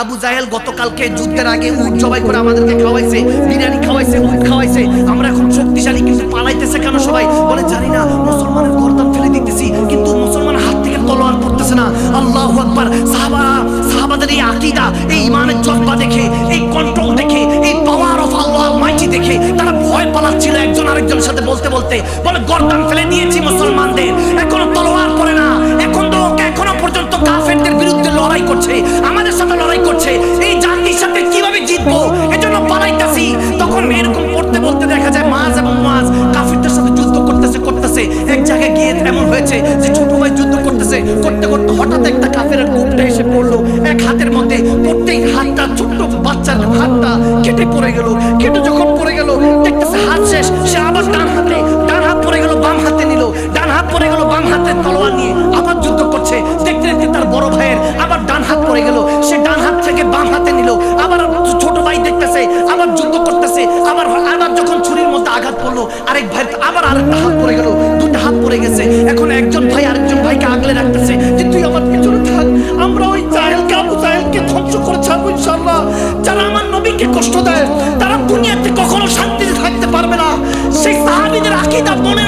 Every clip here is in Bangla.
আবু জাহেল গতকালকে যুদ্ধের আগে উট জবাই করে আমাদেরকে খাওয়াইছে, বিরিয়ানি খাওয়াইছে, উট খাওয়াইছে। আমরা এখন শক্তিশালী কিন্তু পালাইতেছে কেন সবাই? বলে, জানি না, মুসলমানের গর্দান ফেলে দিতেছি, কিন্তু মুসলমান হাত থেকে তলোয়ার পড়তেছে না। আল্লাহ আকবার। সাহাবা, সাহাবাদের এই আকীদা, এই ইমানের জজ্বা দেখে, এই কন্ট্রোল দেখে, এই পাওয়ার অফ আল্লাহ মাইটি দেখে, তারা ভয় পালাচ্ছিল একজন আরেকজনের সাথে বলতে বলতে। বলে, গর্দান ফেলে দিয়েছি মুসলমানদের, এখনও তলোয়ার পড়ে না। এখনও কাফেরদের বিরুদ্ধে লড়াই করছে, আমাদের সাথে লড়াই করছে, এই জাতির সাথে কীভাবে জিতবো? এজন্য পালাইতাছি। তখন এরকম করতে বলতে দেখা যায় মাছ এবং মাছ কাফিরদের সাথে যুদ্ধ করতেছে করতেছে। এক জায়গায় গিয়ে এমন হয়েছে যে ছোট ভাই যুদ্ধ করতেছে, করতে করতে হঠাৎ একটা কাফের গ্রুপটা এসে পড়ল। এক হাতের মধ্যে প্রত্যেক হাতটা, ছোট্ট বাচ্চার হাতটা কেটে পড়ে গেল। কেটে যখন পড়ে গেল, দেখতেছে হাত শেষ, সে আবার ডান হাতে, ডান হাত পড়ে গেল, বাম হাতে নিল। ডান হাত পড়ে গেল, বাম হাতে তলোয়ার নিয়ে করছে দেখতে দেখতে তার বড় ভাইয়ের আবার ডান হাত পড়ে গেল। সে ডান হাত থেকে বাম হাতে নিল। আবার ছোট ভাই দেখতেছে, আবার যুদ্ধ করতেছে, আবার আবার যখন ছুরির মধ্যে আঘাত পড়ল আরেক ভাই আবার আরেকটা হাত পড়ে গেল। দুটো হাত পড়ে গেছে। এখন একজন ভাই আরেকজন ভাইকে আগলে রাখতেছে যে, তুই আমার পিছনে থাক। আমরা ওই জাহেলকে, আবু জাহেলকে ধ্বংস করে ছাড়বো ইনশাআল্লাহ। যারা আমার নবীকে কষ্ট দেয়, তারা দুনিয়াতে কখনো শান্তিতে থাকতে পারবে না। সেই সাহাবীদের আকীদা মনের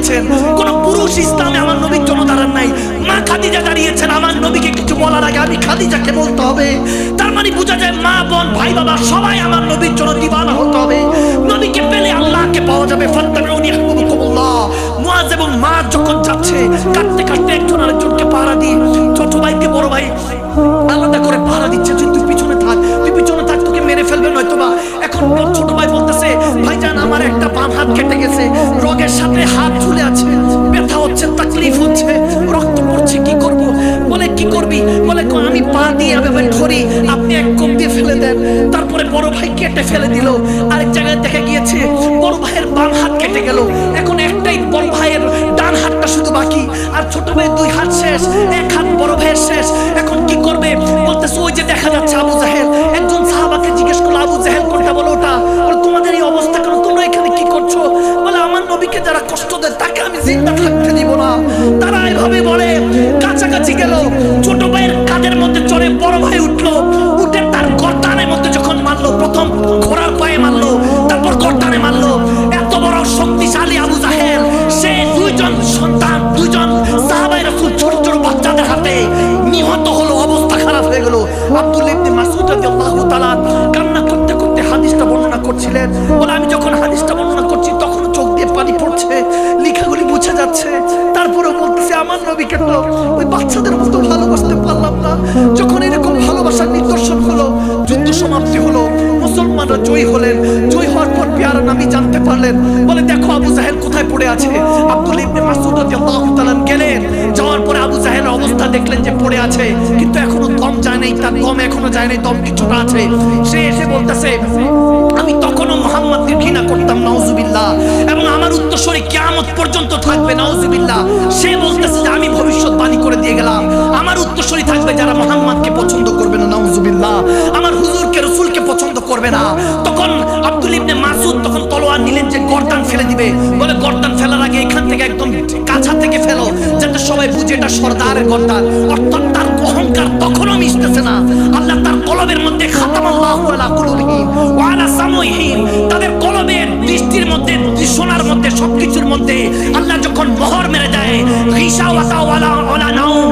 দাঁড়িয়েছেন কোন পুরুষ ইসলামে আমার নবীর জন্য দাঁড়ান নাই। মা খাদিজা দাঁড়িয়েছেন আমার নবীকে কিছু বলার আগে আমি খাদিজাকে বলতে হবে। তার মানে বোঝা যায় মা, বোন, ভাই, বাবা সবাই আমার নবীর জন্য দিবানা হতে হবে। নবীকে পেলে আল্লাহকে পাওয়া যাবে। ফাত্তাবিউনি আহবুবুকুমুল্লাহ মুআজ এবং মা যখন যাচ্ছে কাটতে কাটতে একজন আরেকজনকে পাহারা দিয়ে, ছোট ভাইকে, বড় ভাই, আলাদা করে পাহারা দিচ্ছে। বড় ভাই কেটে ফেলে দিল। আরেক জায়গায় দেখা গিয়েছে, বড় ভাইয়ের বাম হাত কেটে গেল। এখন একটাই বড় ভাইয়ের ডান হাতটা শুধু বাকি। আর ছোট ভাইয়ের দুই হাত শেষ, এক হাত বড় ভাইয়ের শেষ। এখন কি করবে? বলতেছে, ওই যে দেখা যাচ্ছে আবু হয়ে গেল আব্দুল ইবনে মাসউদ রাদিয়াল্লাহু তাআলা কান্না করতে করতে হাদিসটা বর্ণনা করছিলেন। বলে, আমি যখন হাদিসটা বর্ণনা করছি তখন চোখ দিয়ে পানি পড়ছে, লেখাগুলি মুছে যাচ্ছে। তারপরেও বলতেছে, আমার নবীকে তো ওই বাচ্চাদের মতো ভালোবাসতে পারলাম না। যখন এরকম ভালোবাসার নিদর্শন হলো, যুদ্ধ সমাপ্তি হলো, মুসলমানরা জয়ী হলেন। জয়ী হওয়ার পর পেয়ারা নামি জানতে পারলেন। বলে, দেখো, আবু জাহেল কোথায় পড়ে আছে? আব্দুল ইবনে মাসউদ রাদিয়াল্লাহু তাআলা গেলেন। যাওয়ার পরে আবু জাহেলের অবস্থা দেখলেন যে পড়ে আছে, কিন্তু এখনও দম এখনও যায় নাই দম কিছুটা আছে। সে এসে বলতেছে, আমি তখনও মোহাম্মদকে ঘৃণা করতাম, নাউজুবিল্লাহ। এবং আমার উত্তরসূরি কিয়ামত পর্যন্ত থাকবে, নাউজুবিল্লাহ। সে বলতেছে যে, আমি ভবিষ্যৎবাণী করে দিয়ে গেলাম। আমার উত্তরসূরি থাকবে যারা মোহাম্মদকে পছন্দ করবে না, নাউজুবিল্লাহ। আমার হুজুরকে, রসুলকে পছন্দ করবে না। তখন আব্দুল ইবনে মাসুদ তখন তলোয়ার নিলেন যে, গর্দান ফেলে দিবে। বলে, গর্দান ফেলার আগে এখান থেকে একদম কাছা থেকে ফেলো, যাতে সবাই বুঝে এটা সর্দারের গর্দান। অর্থাৎ তার অহংকার তখনও মিশতেছে না। আল্লাহ তার কলবের মধ্যে খাতামাল্লাহু তাদের কলবের দৃষ্টির মধ্যে শোনার মধ্যে, সবকিছুর মধ্যে আল্লাহ যখন মোহর মেরে দেয় রিসা ওয়ালা ওয়ালা নাউম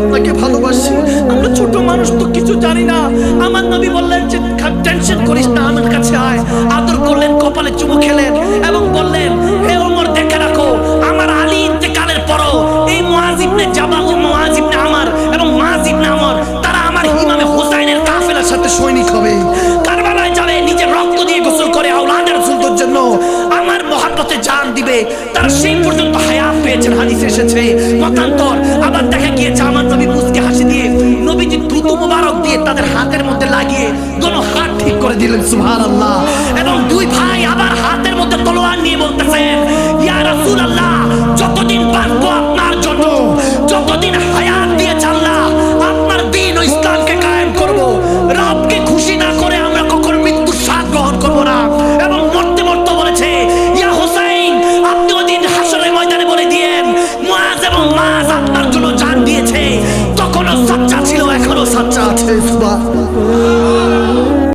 আপনাকে ভালোবাসি। আমরা ছোট মানুষ তো কিছু জানি না। আমার নবী বললেন যে টেনশন করিস না, আমার কাছে আয়। আদর করলেন, কপালে চুমু খেলেন এবং বললেন, হে ওমর, দেখে রাখো, আমার আলী ইন্তেকালের পরও এই মুআজ ইবনে জাবাল ও মুআজ ইবনে আমার এবং মুআজ ইবনে আমার, তারা আমার ইমামে হুসাইনের কাফেলার সাথে সৈনিক হবে। কারবালায় যাবে, নিজের রক্ত দিয়ে গোসল করে আওলাদের সুন্দর জন্য আমার মহাপথে জান দিবে। তার সেই পর্যন্ত হায়াত পেয়েছেন, হাদিসে এসেছে। মতান্তর আবার দেখা গিয়েছে আমার নবী মুসকে হাসি দিয়ে, নবীজি দ্রুত মুবারক দিয়ে তাদের হাতের মধ্যে লাগিয়ে দোনো হাত ঠিক করে দিলেন সুহার আল্লাহ এবং দুই ভাই আবার হাতের মধ্যে তলোয়ার নিয়ে বলতেছেন, ইয়া রাসূলুল্লাহ, যতদিন পারব আপনার